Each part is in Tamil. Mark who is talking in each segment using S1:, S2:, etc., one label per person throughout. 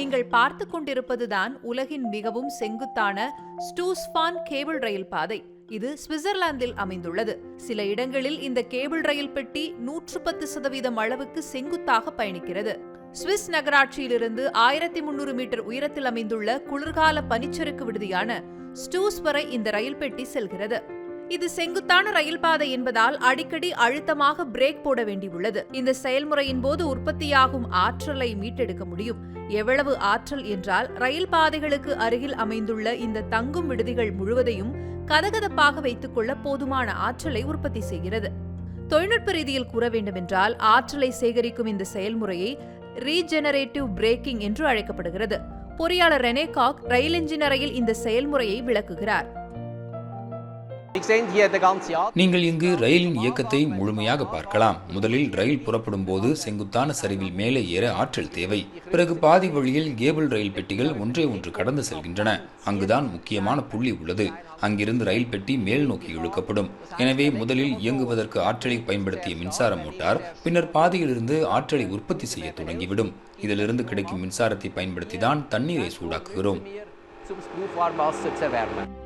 S1: நீங்கள் பார்த்து கொண்டிருப்பதுதான் உலகின் மிகவும் செங்குத்தான ஸ்டூஸ்பான் கேபிள் ரயில் பாதை. இது சுவிட்சர்லாந்தில் அமைந்துள்ளது. சில இடங்களில் இந்த கேபிள் ரயில் பெட்டி நூற்று பத்து சதவீதம் அளவுக்கு செங்குத்தாக பயணிக்கிறது. சுவிஸ் நகராட்சியிலிருந்து ஆயிரத்தி முன்னூறு மீட்டர் உயரத்தில் அமைந்துள்ள குளிர்கால பனிச்சறுக்கு விடுதியான ஸ்டூஸ் வரை இந்த ரயில் பெட்டி செல்கிறது. இது செங்குத்தான ரயில் பாதை என்பதால் அடிக்கடி அழுத்தமாக பிரேக் போட வேண்டியுள்ளது. இந்த செயல்முறையின் போது உற்பத்தியாகும் ஆற்றலை மீட்டெடுக்க முடியும். எவ்வளவு ஆற்றல் என்றால் ரயில் பாதைகளுக்கு அருகில் அமைந்துள்ள இந்த தங்கும் விடுதிகள் முழுவதையும் கதகதப்பாக வைத்துக் கொள்ள போதுமான ஆற்றலை உற்பத்தி செய்கிறது. தொழில்நுட்ப ரீதியில் கூற வேண்டுமென்றால் ஆற்றலை சேகரிக்கும் இந்த செயல்முறையை ரீஜெனரேட்டிவ் பிரேக்கிங் என்று அழைக்கப்படுகிறது. பொறியாளர் ரெனேகாக் ரயில் என்ஜின் அறையில் இந்த செயல்முறையை விளக்குகிறார்.
S2: நீங்கள் இங்கு ரயிலின் இயக்கத்தை முழுமையாக பார்க்கலாம். முதலில் ரயில் புறப்படும் போது செங்குத்தான சரிவில் மேலே ஏற ஆற்றல் தேவை. பிறகு பாதி வழியில் கேபிள் ரயில் பெட்டிகள் ஒன்றை ஒன்று கடந்து செல்கின்றன. அங்குதான் முக்கியமான புள்ளி உள்ளது. அங்கிருந்து ரயில் பெட்டி மேல் நோக்கி இழுக்கப்படும். எனவே முதலில் இயங்குவதற்கு ஆற்றலை பயன்படுத்திய மின்சார மோட்டார் பின்னர் பாதியிலிருந்து ஆற்றலை உற்பத்தி செய்ய தொடங்கிவிடும். இதிலிருந்து கிடைக்கும் மின்சாரத்தை பயன்படுத்தி தான் தண்ணீரை சூடாக்குகிறோம்.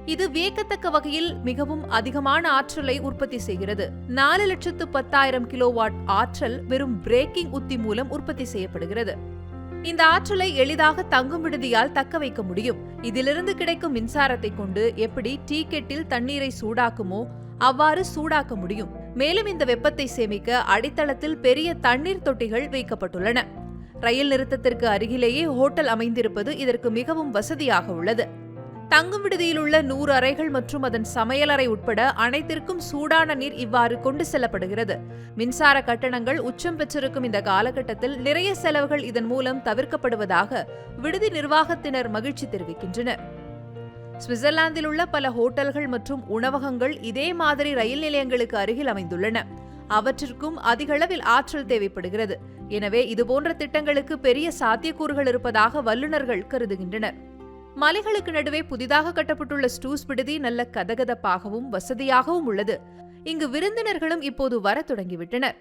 S1: இது வியக்கத்தக்க வகையில் மிகவும் அதிகமான ஆற்றலை உற்பத்தி செய்கிறது. நாலு லட்சத்து பத்தாயிரம் கிலோவாட் ஆற்றல் வெறும் பிரேக்கிங் உத்தி மூலம் உற்பத்தி செய்யப்படுகிறது. இந்த ஆற்றலை எளிதாக தங்கும் விடுதியால் தக்க வைக்க முடியும். இதிலிருந்து கிடைக்கும் மின்சாரத்தை கொண்டு எப்படி டீ கெட்டில் தண்ணீரை சூடாக்குமோ அவ்வாறு சூடாக்க முடியும். மேலும் இந்த வெப்பத்தை சேமிக்க அடித்தளத்தில் பெரிய தண்ணீர் தொட்டிகள் வைக்கப்பட்டுள்ளன. ரயில் நிறுத்தத்திற்கு அருகிலேயே ஹோட்டல் அமைந்திருப்பது இதற்கு மிகவும் வசதியாக உள்ளது. தங்கும் விடுதியில் உள்ள நூறு அறைகள் மற்றும் அதன் சமையலறை உட்பட அனைத்திற்கும் சூடான நீர் இவ்வாறு கொண்டு செல்லப்படுகிறது. மின்சார கட்டணங்கள் உச்சம் பெற்றிருக்கும் இந்த காலகட்டத்தில் நிறைய செலவுகள் இதன் மூலம் தவிர்க்கப்படுவதாக விடுதி நிர்வாகத்தினர் மகிழ்ச்சி தெரிவிக்கின்றனர். சுவிட்சர்லாந்தில் உள்ள பல ஹோட்டல்கள் மற்றும் உணவகங்கள் இதே மாதிரி ரயில் நிலையங்களுக்கு அருகில் அமைந்துள்ளன. அவற்றிற்கும் அதிகளவில் ஆற்றல் தேவைப்படுகிறது. எனவே இதுபோன்ற திட்டங்களுக்கு பெரிய சாத்தியக்கூறுகள் இருப்பதாக வல்லுநர்கள் கருதுகின்றனர். மலைகளுக்கு நடுவே புதிதாக கட்டப்பட்டுள்ள ஸ்டூஸ் விடுதி நல்ல கதகதப்பாகவும் வசதியாகவும் உள்ளது. இங்கு விருந்தினர்களும் இப்போது வரத் தொடங்கிவிட்டனர்.